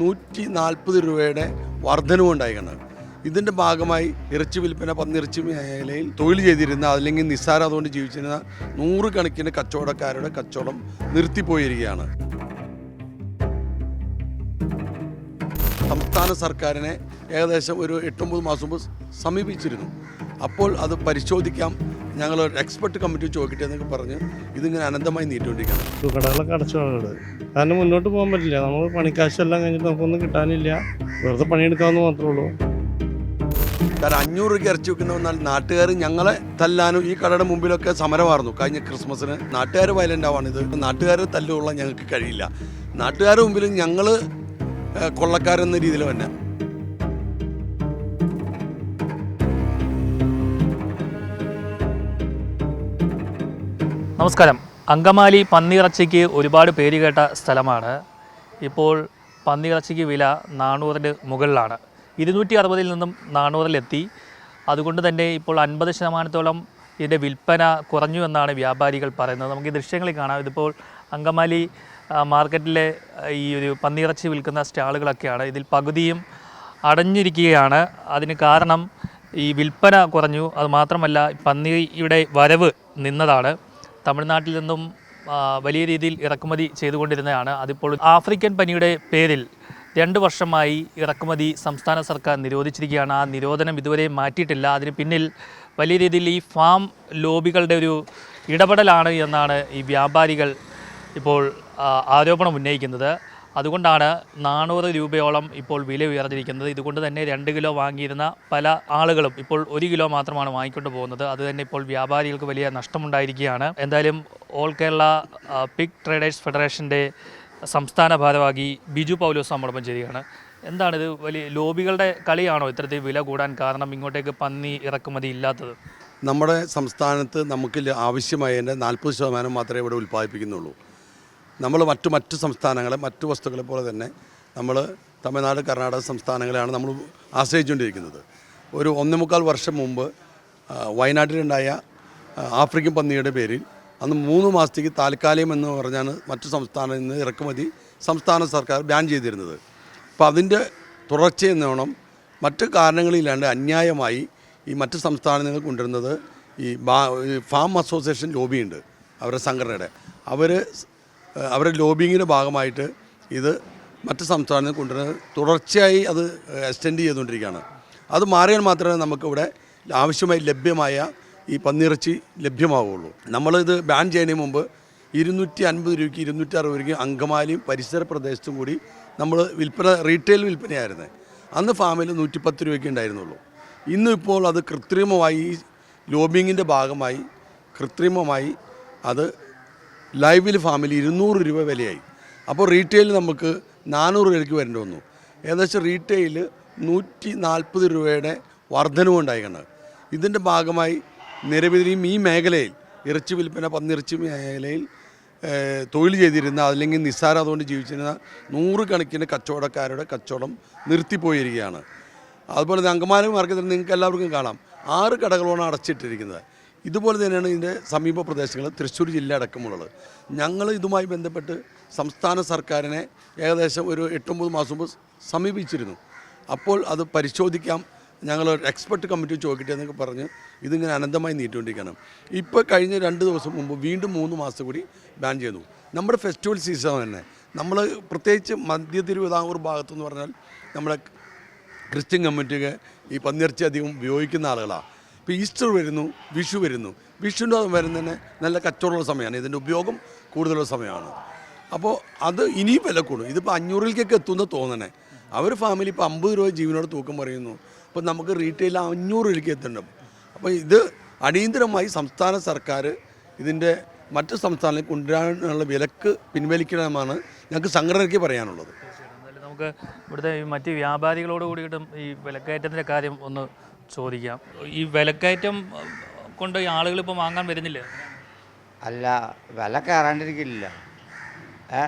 നൂറ്റി നാൽപ്പത് രൂപയുടെ വർധനവുണ്ടായിരിക്കണം ഇതിന്റെ ഭാഗമായി ഇറച്ചി വിൽപ്പന പന്നിറച്ചി മേഖലയിൽ തൊഴിൽ ചെയ്തിരുന്ന അല്ലെങ്കിൽ നിസ്സാര അതുകൊണ്ട് ജീവിച്ചിരുന്ന നൂറുകണക്കിന് കച്ചവടക്കാരുടെ കച്ചവടം നിർത്തിപ്പോയിരിക്കുകയാണ്. സംസ്ഥാന സർക്കാരിനെ ഏകദേശം ഒരു എട്ടൊമ്പത് മാസം മുമ്പ് സമീപിച്ചിരുന്നു. അപ്പോൾ അത് പരിശോധിക്കാം. ഞങ്ങൾ ഒരു എക്സ്പെർട്ട് കമ്മിറ്റി ചോദിക്കട്ടെ എന്നൊക്കെ പറഞ്ഞ് ഇതിങ്ങനെ അനന്തമായി നീട്ടിക്കൊണ്ടിരിക്കുകയാണ്. കടകളൊക്കെ അടച്ചു ആളുകൾ കാരണം മുന്നോട്ട് പോകാൻ പറ്റില്ല. നമ്മൾ പണിക്കാശെല്ലാം കഴിഞ്ഞിട്ട് നമുക്കൊന്നും കിട്ടാനില്ല. വെറുതെ പണിയെടുക്കാമെന്ന് മാത്രമേ ഉള്ളൂ. കാരണം അഞ്ഞൂറ് രൂപയ്ക്ക് ഇറച്ചി വെക്കുന്ന വന്നാൽ നാട്ടുകാർ ഞങ്ങളെ തല്ലാനും ഈ കടയുടെ മുമ്പിലൊക്കെ സമരമായിരുന്നു കഴിഞ്ഞ ക്രിസ്മസിന് നാട്ടുകാർ വയലന്റ് ആവാണ് ഇത് നാട്ടുകാർ തല്ലുള്ള ഞങ്ങൾക്ക് കഴിയില്ല. നാട്ടുകാരുടെ മുമ്പിൽ ഞങ്ങൾ കൊള്ളക്കാരെന്ന രീതിയിൽ തന്നെ. നമസ്കാരം. അങ്കമാലി പന്നിയിറച്ചിക്ക് ഒരുപാട് പേര് കേട്ട സ്ഥലമാണ്. ഇപ്പോൾ പന്നിയിറച്ചിക്ക് വില നാനൂറിന് മുകളിലാണ്. ഇരുന്നൂറ്റി അറുപതിൽ നിന്നും നാനൂറിലെത്തി. അതുകൊണ്ട് തന്നെ ഇപ്പോൾ അൻപത് ശതമാനത്തോളം ഇതിന്റെ വിൽപ്പന കുറഞ്ഞു എന്നാണ് വ്യാപാരികൾ പറയുന്നത്. നമുക്ക് ഈ ദൃശ്യങ്ങളിൽ കാണാം. ഇതിപ്പോൾ അങ്കമാലി മാർക്കറ്റിലെ ഈ ഒരു പന്നിയിറച്ചി വിൽക്കുന്ന സ്റ്റാളുകളൊക്കെയാണ്. ഇതിൽ പകുതിയും അടഞ്ഞിരിക്കുകയാണ്. അതിന് കാരണം ഈ വിൽപ്പന കുറഞ്ഞു. അത് മാത്രമല്ല പന്നിയുടെ വരവ് നിന്നതാണ്. തമിഴ്നാട്ടിൽ നിന്നും വലിയ രീതിയിൽ ഇറക്കുമതി ചെയ്തുകൊണ്ടിരുന്നതാണ്. അതിപ്പോൾ ആഫ്രിക്കൻ പനിയുടെ പേരിൽ രണ്ട് വർഷമായി ഇറക്കുമതി സംസ്ഥാന സർക്കാർ നിരോധിച്ചിരിക്കുകയാണ്. ആ നിരോധനം ഇതുവരെ മാറ്റിയിട്ടില്ല. അതിന് പിന്നിൽ വലിയ രീതിയിൽ ഈ ഫാം ലോബികളുടെ ഒരു ഇടപെടലാണ് എന്നാണ് ഈ വ്യാപാരികൾ ഇപ്പോൾ ആരോപണം ഉന്നയിക്കുന്നത്. അതുകൊണ്ടാണ് നാനൂറ് രൂപയോളം ഇപ്പോൾ വില ഉയർന്നിരിക്കുന്നത്. ഇതുകൊണ്ട് തന്നെ രണ്ട് കിലോ വാങ്ങിയിരുന്ന പല ആളുകളും ഇപ്പോൾ ഒരു കിലോ മാത്രമാണ് വാങ്ങിക്കൊണ്ട് പോകുന്നത്. അത് തന്നെ ഇപ്പോൾ വ്യാപാരികൾക്ക് വലിയ നഷ്ടമുണ്ടായിരിക്കുകയാണ്. എന്തായാലും ഓൾ കേരള പിക് ട്രേഡേഴ്സ് ഫെഡറേഷന്റെ സംസ്ഥാന ഭാരവാഹി ബിജു പൗലോസ് നമ്മോടൊപ്പം ചെയ്യുകയാണ് ഇത് വലിയ ലോബികളുടെ കളിയാണോ ഇത്തരത്തിൽ വില കൂടാൻ കാരണം ഇങ്ങോട്ടേക്ക് പന്നി ഇറക്കുമതി ഇല്ലാത്തത്? നമ്മുടെ സംസ്ഥാനത്ത് നമുക്ക് ആവശ്യമായതിന്റെ നാൽപ്പത് ശതമാനം മാത്രമേ ഇവിടെ ഉൽപ്പാദിപ്പിക്കുന്നുള്ളൂ. നമ്മൾ മറ്റു മറ്റു സംസ്ഥാനങ്ങളെ മറ്റു വസ്തുക്കളെ പോലെ തന്നെ നമ്മൾ തമിഴ്നാട് കർണാടക സംസ്ഥാനങ്ങളെയാണ് നമ്മൾ ആശ്രയിച്ചുകൊണ്ടിരിക്കുന്നത്. ഒരു ഒന്നേ മുക്കാൽ വർഷം മുമ്പ് വയനാട്ടിലുണ്ടായ ആഫ്രിക്കൻ പന്നിയുടെ പേരിൽ അന്ന് മൂന്ന് മാസത്തേക്ക് താൽക്കാലികം എന്ന് പറഞ്ഞാണ് മറ്റു സംസ്ഥാനങ്ങളിൽ നിന്ന് ഇറക്കുമതി സംസ്ഥാന സർക്കാർ ബാൻ ചെയ്തിരുന്നത്. അപ്പോൾ അതിന്റെ തുടർച്ചയെന്നോണം മറ്റു കാരണങ്ങളില്ലാണ്ട് അന്യായമായി ഈ മറ്റ് സംസ്ഥാനങ്ങൾ കൊണ്ടുവരുന്നത് ഈ ഫാം അസോസിയേഷൻ ലോബിയുണ്ട് അവരുടെ സംഘടനയുടെ. അവർ അവരുടെ ലോബിങ്ങിന്റെ ഭാഗമായിട്ട് ഇത് മറ്റ് സംസ്ഥാനങ്ങളിൽ കൊണ്ടുവരുന്നത് തുടർച്ചയായി അത് എക്സ്റ്റെൻഡ് ചെയ്തുകൊണ്ടിരിക്കുകയാണ്. അത് മാറിയാൽ മാത്രമേ നമുക്കിവിടെ ആവശ്യമായി ലഭ്യമായ ഈ പന്നിയിറച്ചി ലഭ്യമാവുകയുള്ളൂ നമ്മളിത് ബാൻ ചെയ്യുന്നതിന് മുമ്പ് ഇരുന്നൂറ്റി അൻപത് രൂപയ്ക്ക് ഇരുന്നൂറ്റി അറുപത് രൂപയ്ക്ക് അങ്കമാലിയും പരിസര പ്രദേശത്തും കൂടി നമ്മൾ വിൽപ്പന റീറ്റെയിൽ വിൽപ്പനയായിരുന്നു. അന്ന് ഫാമിൽ നൂറ്റിപ്പത്ത് രൂപയ്ക്ക് ഉണ്ടായിരുന്നുള്ളൂ. ഇന്നിപ്പോൾ അത് കൃത്രിമമായി ലോബിങ്ങിന്റെ ഭാഗമായി കൃത്രിമമായി അത് ലൈവിൽ ഫാമിൽ ഇരുന്നൂറ് രൂപ വിലയായി. അപ്പോൾ റീറ്റെയിൽ നമുക്ക് നാനൂറ് രൂപയ്ക്ക് വരേണ്ടി വന്നു. ഏകദേശം റീറ്റെയിൽ നൂറ്റി നാൽപ്പത് രൂപയുടെ വർധനവുണ്ടായിക്കണം ഇതിന്റെ ഭാഗമായി നിരവധിയും ഈ മേഖലയിൽ ഇറച്ചി വിൽപ്പന പന്നിറച്ചി മേഖലയിൽ തൊഴിൽ ചെയ്തിരുന്ന അല്ലെങ്കിൽ നിസ്സാരം അതുകൊണ്ട് ജീവിച്ചിരുന്ന നൂറുകണക്കിന് കച്ചവടക്കാരുടെ കച്ചവടം നിർത്തിപ്പോയിരിക്കുകയാണ്. അതുപോലെ തന്നെ അങ്കമാലി മാർക്കറ്റിൽ നിങ്ങൾക്ക് എല്ലാവർക്കും കാണാം. ആറ് കടകളാണ് അടച്ചിട്ടിരിക്കുന്നത്. ഇതുപോലെ തന്നെയാണ് ഇതിന്റെ സമീപ പ്രദേശങ്ങൾ തൃശ്ശൂർ ജില്ല അടക്കമുള്ളത്. ഞങ്ങൾ ഇതുമായി ബന്ധപ്പെട്ട് സംസ്ഥാന സർക്കാരിനെ ഏകദേശം ഒരു എട്ടൊമ്പത് മാസം മുമ്പ് സമീപിച്ചിരുന്നു. അപ്പോൾ അത് പരിശോധിക്കാം. ഞങ്ങൾ എക്സ്പെർട്ട് കമ്മിറ്റി ചോദിക്കട്ടെ എന്നൊക്കെ പറഞ്ഞ് ഇതിങ്ങനെ അനന്തമായി നീട്ടുകൊണ്ടിരിക്കണം ഇപ്പോൾ കഴിഞ്ഞ രണ്ട് ദിവസം മുമ്പ് വീണ്ടും മൂന്ന് മാസം കൂടി ബാൻ ചെയ്തു. നമ്മുടെ ഫെസ്റ്റിവൽ സീസൺ തന്നെ. നമ്മൾ പ്രത്യേകിച്ച് മധ്യ തിരുവിതാംകൂർ ഭാഗത്തെന്ന് പറഞ്ഞാൽ നമ്മുടെ ക്രിസ്ത്യൻ കമ്മിറ്റിയൊക്കെ ഈ പന്നിയിറച്ചി അധികം ഉപയോഗിക്കുന്ന ആളുകളാണ്. ഇപ്പോൾ ഈസ്റ്റർ വരുന്നു വിഷു വരുന്നു. വിഷുവിന്റെ വരുന്നതിന് നല്ല കച്ചവടമുള്ള സമയമാണ്. ഇതിന്റെ ഉപയോഗം കൂടുതലുള്ള സമയമാണ്. അപ്പോൾ അത് ഇനിയും വില കൂടും. ഇതിപ്പോൾ അഞ്ഞൂറിലേക്കൊക്കെ എത്തുമെന്ന് തോന്നണേ. അവർ ഫാമിലി ഇപ്പോൾ അമ്പത് രൂപ ജീവനോട് തൂക്കം പറയുന്നു. അപ്പോൾ നമുക്ക് റീറ്റെയിൽ അഞ്ഞൂറ് രൂപയ്ക്ക് എത്തുന്നുണ്ട് അപ്പോൾ ഇത് അടിയന്തരമായി സംസ്ഥാന സർക്കാർ ഇതിന്റെ മറ്റ് സംസ്ഥാനങ്ങളിൽ കൊണ്ടുവരാനുള്ള വിലക്ക് പിൻവലിക്കണമെന്നാണ് ഞങ്ങൾക്ക് സംഘടനയ്ക്ക് പറയാനുള്ളത്. നമുക്ക് ഇവിടുത്തെ മറ്റ് വ്യാപാരികളോട് കൂടിയിട്ടും ഈ വിലക്കയറ്റത്തിന്റെ കാര്യം ഒന്ന് ചോദിക്കാം. ഈ വിലക്കയറ്റം കൊണ്ട് ഈ ആളുകൾ ഇപ്പോൾ വാങ്ങാൻ വരുന്നില്ല? അല്ല വില കയറാണ്ടിരിക്കില്ല ഏ?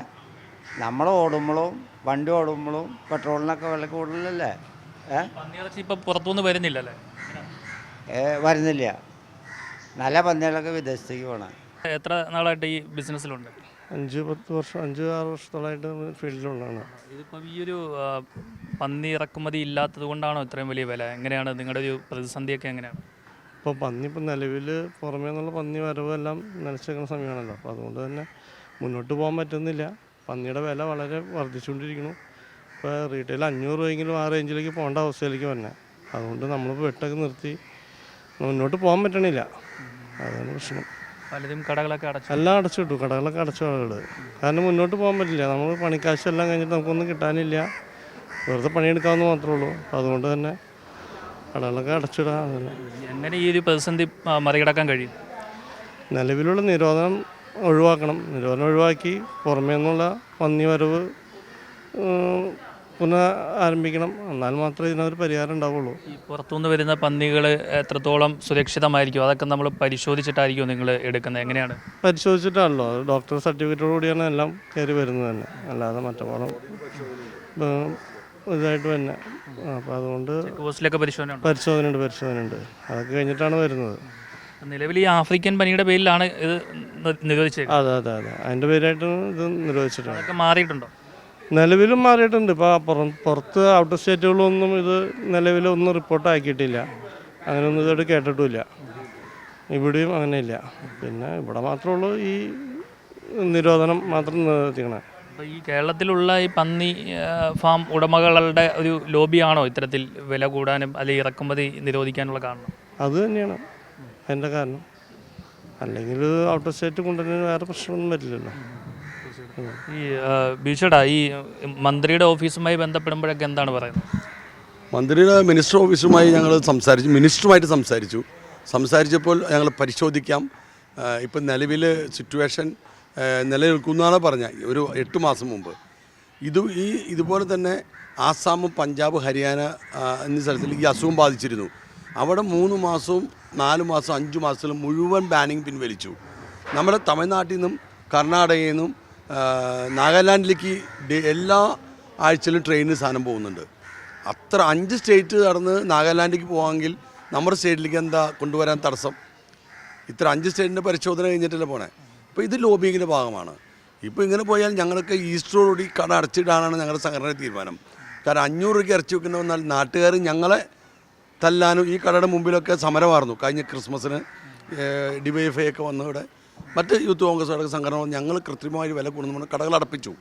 നമ്മൾ ഓടുമ്പോഴും വണ്ടി ഓടുമ്പോഴും പെട്രോളിനൊക്കെ വില കൂടുതലല്ലേ? ഏ? പന്നിയിറച്ചി ഇപ്പോൾ പുറത്തുനിന്ന് വരുന്നില്ല അല്ലേ ഏ, വരുന്നില്ല. നല്ല പന്നികളൊക്കെ വിദേശത്തേക്ക് പോകണം എത്ര നാളായിട്ട് ഈ ബിസിനസ്സിലുണ്ട്? അഞ്ച് പത്ത് വർഷം അഞ്ച് ആറ് വർഷത്തോളമായിട്ട് ഫീൽഡിലുള്ളതാണ്. ഇതിപ്പം ഈ ഒരു പന്നി ഇറക്കുമതി ഇല്ലാത്തത് കൊണ്ടാണോ ഇത്രയും വലിയ വില? എങ്ങനെയാണ് നിങ്ങളുടെ ഒരു പ്രതിസന്ധിയൊക്കെ എങ്ങനെയാണ്? ഇപ്പോൾ പന്നി ഇപ്പം നിലവിൽ പുറമേ നിന്നുള്ള പന്നി വരവെല്ലാം നിലച്ചേക്കുന്ന സമയമാണല്ലോ. അപ്പോൾ അതുകൊണ്ട് തന്നെ മുന്നോട്ട് പോകാൻ പറ്റുന്നില്ല. പന്നിയുടെ വില വളരെ വർദ്ധിച്ചുകൊണ്ടിരിക്കുന്നു. ഇപ്പോൾ റീറ്റെയിൽ അഞ്ഞൂറ് രൂപയെങ്കിലും ആ റേഞ്ചിലേക്ക് പോകേണ്ട അവസ്ഥയിലേക്ക് വന്നെ. അതുകൊണ്ട് നമ്മളിപ്പോൾ വെട്ടൊക്കെ നിർത്തി മുന്നോട്ട് പോകാൻ പറ്റണില്ല. അതാണ് പ്രശ്നം. പലരും കടകളൊക്കെ അടച്ചു. എല്ലാം അടച്ചിട്ടു. കടകളൊക്കെ അടച്ചു ആളുകൾ കാരണം മുന്നോട്ട് പോകാൻ പറ്റില്ല. നമ്മൾ പണിക്കാശെല്ലാം കഴിഞ്ഞിട്ട് നമുക്കൊന്നും കിട്ടാനില്ല. വെറുതെ പണിയെടുക്കാമെന്ന് മാത്രമേ ഉള്ളൂ. അതുകൊണ്ട് തന്നെ കടകളൊക്കെ അടച്ചിടാം. എങ്ങനെ ഈ ഒരു പ്രതിസന്ധി ആ, മറികടക്കാൻ കഴിയും? നിലവിലുള്ള നിരോധനം ഒഴിവാക്കണം. നിരോധനം ഒഴിവാക്കി പുറമേ നിന്നുള്ള പന്നി വരവ് ഉം, പുനഃ ആരംഭിക്കണം എന്നാൽ മാത്രമേ ഇതിനൊരു പരിഹാരം ഉണ്ടാവുള്ളൂ. ഈ പുറത്തുനിന്ന് വരുന്ന പന്നികൾ എത്രത്തോളം സുരക്ഷിതമായിരിക്കും? അതൊക്കെ നമ്മൾ പരിശോധിച്ചിട്ടായിരിക്കും നിങ്ങൾ എടുക്കുന്നത്? എങ്ങനെയാണ്? പരിശോധിച്ചിട്ടാണല്ലോ. ഡോക്ടർ സർട്ടിഫിക്കറ്റോട് കൂടിയാണ് എല്ലാം കയറി വരുന്നത് തന്നെ. അല്ലാതെ മറ്റോളം ഇതായിട്ട് തന്നെ. അപ്പോൾ അതുകൊണ്ട് ചെക്ക് പോസ്റ്റിലൊക്കെ പരിശോധന പരിശോധനയുണ്ട് പരിശോധനയുണ്ട്. അതൊക്കെ കഴിഞ്ഞിട്ടാണ് വരുന്നത്. നിലവിൽ ഈ ആഫ്രിക്കൻ പനിയുടെ പേരിലാണ് ഇത് നിരോധിച്ചത്. അതെ അതെ അതെ. അതിന്റെ പേരായിട്ടാണ് ഇത് നിരോധിച്ചിട്ടുണ്ട്. അതൊക്കെ മാറിയിട്ടുണ്ടോ? നിലവിലും മാറിയിട്ടുണ്ട്. ഇപ്പോൾ പുറം പുറത്ത് ഔട്ടർ സ്റ്റേറ്റുകളൊന്നും ഇത് നിലവിലൊന്നും റിപ്പോർട്ട് ആക്കിയിട്ടില്ല. അങ്ങനെയൊന്നും ഇതോട് കേട്ടിട്ടുമില്ല. ഇവിടെയും അങ്ങനെ ഇല്ല പിന്നെ ഇവിടെ മാത്രമേ ഉള്ളൂ ഈ നിരോധനം മാത്രം നിർത്തിക്കണേ അപ്പോൾ ഈ കേരളത്തിലുള്ള ഈ പന്നി ഫാം ഉടമകളുടെ ഒരു ലോബിയാണോ ഇത്തരത്തിൽ വില കൂടാനും അല്ലെങ്കിൽ ഇറക്കുമതി നിരോധിക്കാനുള്ള കാരണം? അത് തന്നെയാണ് അതിന്റെ കാരണം. അല്ലെങ്കിൽ ഔട്ടർ സ്റ്റേറ്റ് കൊണ്ടുവരുന്നതിന് വേറെ പ്രശ്നമൊന്നും വരില്ലല്ലോ. ഈ ബീച്ചടാ ഈ മന്ത്രിയുടെ ഓഫീസുമായി ബന്ധപ്പെടുമ്പോഴൊക്കെ എന്താണ് പറയുന്നത്? മന്ത്രിയുടെ മിനിസ്റ്റർ ഓഫീസുമായി ഞങ്ങൾ സംസാരിച്ചു മിനിസ്റ്ററുമായിട്ട് സംസാരിച്ചു. സംസാരിച്ചപ്പോൾ ഞങ്ങൾ പരിശോധിക്കാം. ഇപ്പം നിലവിൽ സിറ്റുവേഷൻ നിലനിൽക്കുന്നതാണ് പറഞ്ഞ ഒരു എട്ട് മാസം മുമ്പ്. ഇത് ഈ ഇതുപോലെ തന്നെ ആസാം പഞ്ചാബ് ഹരിയാന എന്നീ സ്ഥലത്തിൽ ഈ അസുഖം ബാധിച്ചിരുന്നു. അവിടെ മൂന്ന് മാസവും നാല് മാസം അഞ്ച് മാസത്തിലും മുഴുവൻ ബാനിങ് പിൻവലിച്ചു. നമ്മുടെ തമിഴ്നാട്ടിൽ നിന്നും കർണാടകയിൽ നിന്നും നാഗാലാൻഡിലേക്ക് ഡെ- എല്ലാ ആഴ്ചയിലും ട്രെയിനിന് സാധനം പോകുന്നുണ്ട്. അത്ര അഞ്ച് സ്റ്റേറ്റ് നടന്ന് നാഗാലാൻഡിലേക്ക് പോകാമെങ്കിൽ നമ്മുടെ സ്റ്റേറ്റിലേക്ക് എന്താ കൊണ്ടുവരാൻ തടസ്സം? ഇത്ര അഞ്ച് സ്റ്റേറ്റിന്റെ പരിശോധന കഴിഞ്ഞിട്ടല്ലേ പോണേ? അപ്പോൾ ഇത് ലോബിങ്ങിന്റെ ഭാഗമാണ്. ഇപ്പോൾ ഇങ്ങനെ പോയാൽ ഞങ്ങൾക്ക് ഈസ്റ്ററോടുകൂടി കട അടച്ചിടാനാണ് ഞങ്ങളുടെ സംഘടനയുടെ തീരുമാനം. കാരണം അഞ്ഞൂറ് രൂപയ്ക്ക് ഇറച്ചി വെക്കുന്ന വന്നാൽ നാട്ടുകാർ ഞങ്ങളെ തല്ലാനും ഈ കടയുടെ മുമ്പിലൊക്കെ സമരമായിരുന്നു കഴിഞ്ഞ ക്രിസ്മസിന് ഡിവൈഎഫ്ഐ ഒക്കെ വന്ന് ഇവിടെ. മറ്റ് യൂത്ത് കോൺഗ്രസ് അടക്കം സംഘടനകൾ ഞങ്ങൾ കൃത്രിമമായി വില കൂടുന്നു കടകൾ അടപ്പിച്ചു.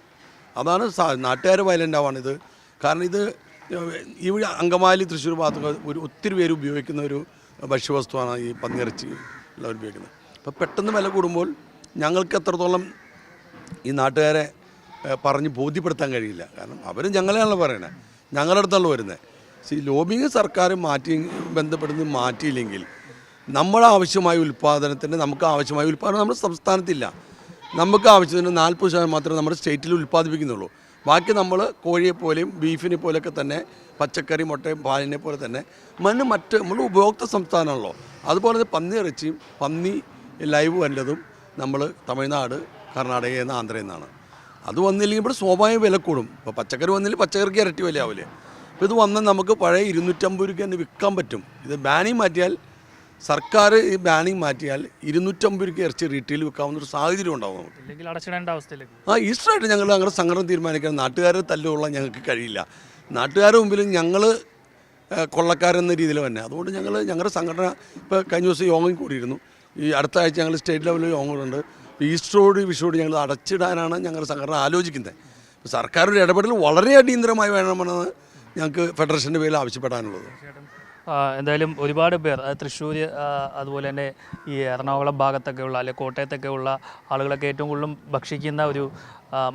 അതാണ് നാട്ടുകാർ വയലന്റ് ആവാണ് കാരണം ഇത് ഈ അങ്കമാലി തൃശ്ശൂർ ഭാഗത്തൊക്കെ ഒരു ഒത്തിരി പേര് ഉപയോഗിക്കുന്ന ഒരു ഭക്ഷ്യവസ്തുവാണ് ഈ പന്നിയിറച്ചി എല്ലാവരും ഉപയോഗിക്കുന്നത്. അപ്പോൾ പെട്ടെന്ന് വില കൂടുമ്പോൾ ഞങ്ങൾക്ക് എത്രത്തോളം ഈ നാട്ടുകാരെ പറഞ്ഞ് ബോധ്യപ്പെടുത്താൻ കഴിയില്ല. കാരണം അവരും ഞങ്ങളെയാണല്ലോ പറയണത് ഞങ്ങളുടെ അടുത്താണല്ലോ വരുന്നത്. ഈ ലോബിങ് സർക്കാർ മാറ്റി ബന്ധപ്പെടുന്നത് മാറ്റിയില്ലെങ്കിൽ നമ്മുടെ ആവശ്യമായ ഉൽപ്പാദനത്തിന് നമുക്ക് ആവശ്യമായ ഉൽപ്പാദനം നമ്മുടെ സംസ്ഥാനത്തില്ല. നമുക്ക് ആവശ്യത്തിന് നാൽപ്പത് ശതമാനം മാത്രമേ നമ്മുടെ സ്റ്റേറ്റിൽ ഉൽപ്പാദിപ്പിക്കുന്നുള്ളൂ. ബാക്കി നമ്മൾ കോഴിയെ പോലെയും ബീഫിനെ പോലെയൊക്കെ തന്നെ പച്ചക്കറി മുട്ടയും പാലിനെ പോലെ തന്നെ മണ്ണ് മറ്റ് നമ്മൾ ഉപഭോക്തൃ സംസ്ഥാനമാണല്ലോ. അതുപോലെ തന്നെ പന്നി ഇറച്ചിയും പന്നി ലൈവ് വല്ലതും നമ്മൾ തമിഴ്നാട് കർണാടകയിൽ നിന്ന് ആന്ധ്രയിൽ നിന്നാണ് അത് വന്നില്ലെങ്കിൽ ഇവിടെ സ്വാഭാവിക വില കൂടും. ഇപ്പോൾ പച്ചക്കറി വന്നില്ലെങ്കിൽ പച്ചക്കറിക്ക് ഇരട്ടി വിലയാവില്ലേ? അപ്പോൾ ഇത് വന്നാൽ നമുക്ക് പഴയ ഇരുന്നൂറ്റമ്പത് രൂപയ്ക്ക് തന്നെ വിൽക്കാൻ പറ്റും. ഇത് ബാനിങ് മാറ്റിയാൽ സർക്കാർ ഈ ബാനിങ് മാറ്റിയാൽ ഇരുന്നൂറ്റമ്പത് രൂപയ്ക്ക് ഇറച്ചി റീറ്റെയിൽ വിൽക്കാവുന്ന ഒരു സാഹചര്യം ഉണ്ടാവും നമുക്ക്. ആ ഈസ്റ്ററായിട്ട് ഞങ്ങൾ ഞങ്ങളുടെ സംഘടന തീരുമാനിക്കാൻ നാട്ടുകാരെ തല്ലുള്ള ഞങ്ങൾക്ക് കഴിയില്ല. നാട്ടുകാരുടെ മുമ്പിൽ ഞങ്ങൾ കൊള്ളക്കാരെന്ന രീതിയിൽ തന്നെ. അതുകൊണ്ട് ഞങ്ങൾ ഞങ്ങളുടെ സംഘടന ഇപ്പോൾ കഴിഞ്ഞ ദിവസം യോഗം കൂടിയിരുന്നു. ഈ അടുത്ത ആഴ്ച ഞങ്ങൾ സ്റ്റേറ്റ് ലെവലിൽ യോഗങ്ങളുണ്ട് ഈസ്റ്ററോട് വിഷുവോട് ഞങ്ങൾ അടച്ചിടാനാണ് ഞങ്ങളുടെ സംഘടന ആലോചിക്കുന്നത്. സർക്കാരുടെ ഇടപെടൽ വളരെ അടിയന്തരമായി വേണമെന്നാണ് ഞങ്ങൾക്ക് ഫെഡറേഷന്റെ പേരിൽ ആവശ്യപ്പെടാനുള്ളത്. എന്തായാലും ഒരുപാട് പേർ തൃശ്ശൂർ അതുപോലെ തന്നെ ഈ എറണാകുളം ഭാഗത്തൊക്കെയുള്ള അല്ലെങ്കിൽ കോട്ടയത്തൊക്കെയുള്ള ആളുകളൊക്കെ ഏറ്റവും കൂടുതലും ഭക്ഷിക്കുന്ന ഒരു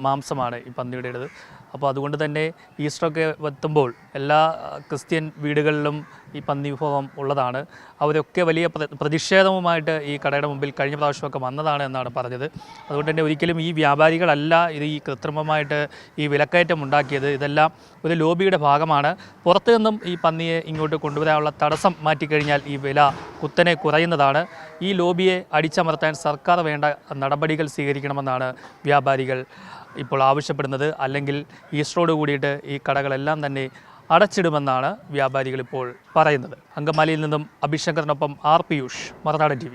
മാംസമാണ് ഈ പന്നിയുടേത്. അപ്പോൾ അതുകൊണ്ട് തന്നെ ഈസ്റ്ററൊക്കെ എത്തുമ്പോൾ എല്ലാ ക്രിസ്ത്യൻ വീടുകളിലും ഈ പന്നി വിഭവം ഉള്ളതാണ്. അവരൊക്കെ വലിയ പ്ര- പ്രതിഷേധവുമായിട്ട് ഈ കടയുടെ മുമ്പിൽ കഴിഞ്ഞ പ്രാവശ്യമൊക്കെ വന്നതാണ് എന്നാണ് പറഞ്ഞത്. അതുകൊണ്ട് തന്നെ ഒരിക്കലും ഈ വ്യാപാരികളല്ല ഇത് ഈ കൃത്രിമമായിട്ട് ഈ വിലക്കയറ്റം ഉണ്ടാക്കിയത്. ഇതെല്ലാം ഒരു ലോബിയുടെ ഭാഗമാണ്. പുറത്തു നിന്നും ഈ പന്നിയെ ഇങ്ങോട്ട് കൊണ്ടുവരാനുള്ള തടസ്സം മാറ്റിക്കഴിഞ്ഞാൽ ഈ വില കുത്തനെ കുറയുന്നതാണ്. ഈ ലോബിയെ അടിച്ചമർത്താൻ സർക്കാർ വേണ്ട നടപടികൾ സ്വീകരിക്കണമെന്നാണ് വ്യാപാരികൾ ഇപ്പോൾ ആവശ്യപ്പെടുന്നത് അല്ലെങ്കിൽ ഈസ്റ്ററോട് കൂടിയിട്ട് ഈ കടകളെല്ലാം തന്നെ അടച്ചിടുമെന്നാണ് വ്യാപാരികൾ ഇപ്പോൾ പറയുന്നത്. അങ്കമാലിയിൽ നിന്നും അഭിശങ്കറിനൊപ്പം ആർ പിയൂഷ് മറുനാടൻ ടി